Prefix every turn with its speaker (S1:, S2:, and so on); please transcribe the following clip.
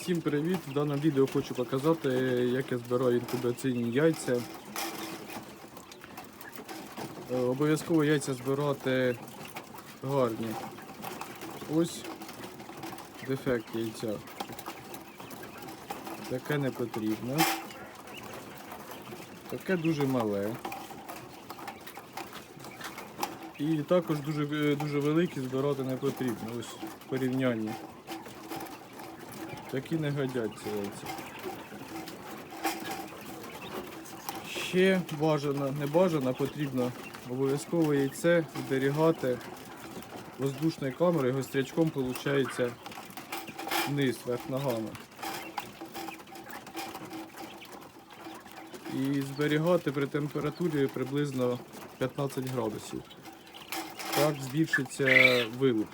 S1: Всім привіт! В даному відео хочу показати, як я збираю інкубаційні яйця. Е, Обов'язково яйця збирати гарні. Ось дефект яйця. Таке не потрібно. Таке дуже мале. І також дуже, е, дуже великі збирати не потрібно. Ось в порівнянні. Такі не годяться яйця. Ще бажано, не бажано, потрібно обов'язково яйце зберігати воздушною камерою, гострячком виходить вниз, вверх ногами. І зберігати при температурі приблизно 15 градусів. Так збільшиться вилуп.